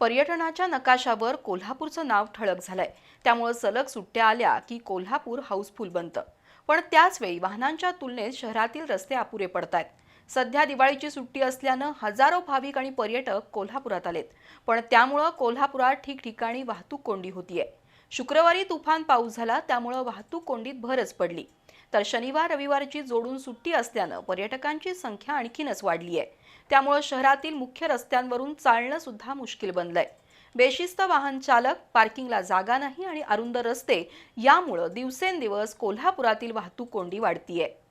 पर्यटनाच्या नकाशावर कोल्हापूरचं नाव ठळक झालंय. त्यामुळं सलग सुट्ट्या आल्या की कोल्हापूर हाऊसफुल बनतं. पण त्याचवेळी वाहनांच्या तुलनेत शहरातील रस्ते अपुरे पडत आहेत सध्या दिवाळीची सुट्टी असल्यानं हजारो भाविक आणि पर्यटक कोल्हापुरात आलेत. पण त्यामुळं कोल्हापुरात ठिकठिकाणी वाहतूक कोंडी होतीये. शुक्रवारी तुफान पाऊस झाला त्यामुळं वाहतूक कोंडीत भरच पडली. तर शनिवार रविवारची जोडून सुट्टी असल्यानं पर्यटकांची संख्या आणखीनच वाढली आहे त्यामुळं शहरातील मुख्य रस्त्यांवरून चालणं सुद्धा मुश्किल बनलंय. बेशिस्त वाहन चालक पार्किंगला जागा नाही आणि अरुंद रस्ते यामुळं दिवसेंदिवस कोल्हापुरातील वाहतूक कोंडी वाढतीये.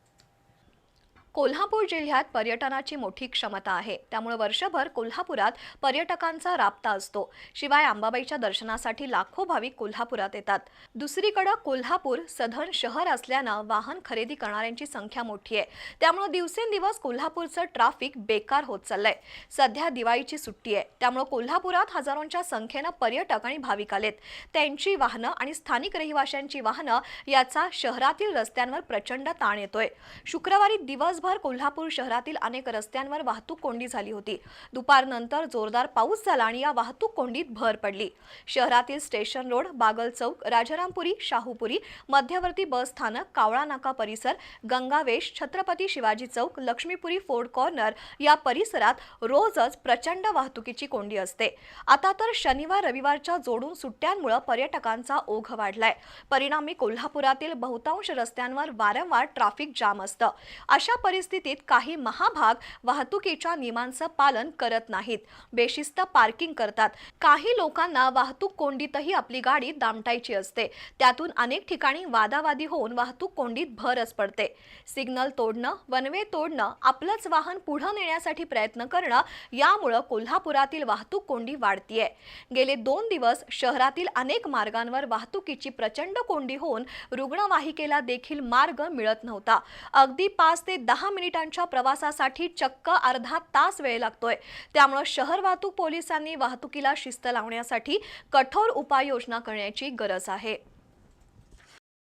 कोल्हापूर जिल्ह्यात पर्यटनाची मोठी क्षमता आहे. त्यामुळे वर्षभर कोल्हापुरात पर्यटकांचा राबता असतो. शिवाय अंबाबाईच्या दर्शनासाठी लाखो भाविक कोल्हापुरात येतात. दुसरीकडे कोल्हापूर सधन शहर असल्यानं वाहन खरेदी करणाऱ्यांची संख्या मोठी आहे. त्यामुळे दिवसेंदिवस कोल्हापूरचं ट्राफिक बेकार होत चाललंय. सध्या दिवाळीची सुट्टी आहे. त्यामुळे कोल्हापुरात हजारोंच्या संख्येनं पर्यटक आणि भाविक आलेत. त्यांची वाहनं आणि स्थानिक रहिवाशांची वाहनं याचा शहरातील रस्त्यांवर प्रचंड ताण येतोय. शुक्रवारी दिवस दिवसभर कोल्हापूर शहरातील अनेक रस्त्यांवर वाहतूक कोंडी झाली होती. दुपारनंतर जोरदार पाऊस झाला आणि या वाहतूक कोंडीत भर पडली. शहरातील स्टेशन रोड बागल चौक राजारामपुरी शाहूपुरी मध्यवर्ती बस स्थानक कावळा नाका परिसर गंगावेश छत्रपती शिवाजी चौक लक्ष्मीपुरी फोर्ड कॉर्नर या परिसरात रोजच प्रचंड वाहतुकीची कोंडी असते. आता तर शनिवार रविवारच्या जोडून सुट्ट्यांमुळे पर्यटकांचा ओघ वाढलाय. परिणामी कोल्हापुरातील बहुतांश रस्त्यांवर वारंवार ट्रॅफिक जाम असतं. अशा परिस्थितीत काही महाभाग वाहतुकीच्या नियमांचं पालन करत नाहीत. बेशिस्त पार्किंग करतात. काही लोकांना वाहतूक कोंडीतही आपली गाडी दामटायची असते. त्यातून अनेक ठिकाणी वादावादी होऊन वाहतूक कोंडीत भरच पडते. सिग्नल तोडणं वनवे तोडणं आपलंच वाहन पुढं नेण्यासाठी प्रयत्न करणं यामुळं कोल्हापुरातील वाहतूक कोंडी वाढतीये. गेले दोन दिवस शहरातील अनेक मार्गांवर वाहतुकीची प्रचंड कोंडी होऊन रुग्णवाहिकेला देखील मार्ग मिळत नव्हता. अगदी पाच ते दहा दहा मिनिटांच्या प्रवासासाठी चक्क अर्धा तास वेळ लागतोय. त्यामुळं शहर वाहतूक पोलिसांनी वाहतुकीला शिस्त लावण्यासाठी कठोर उपाययोजना करण्याची गरज आहे.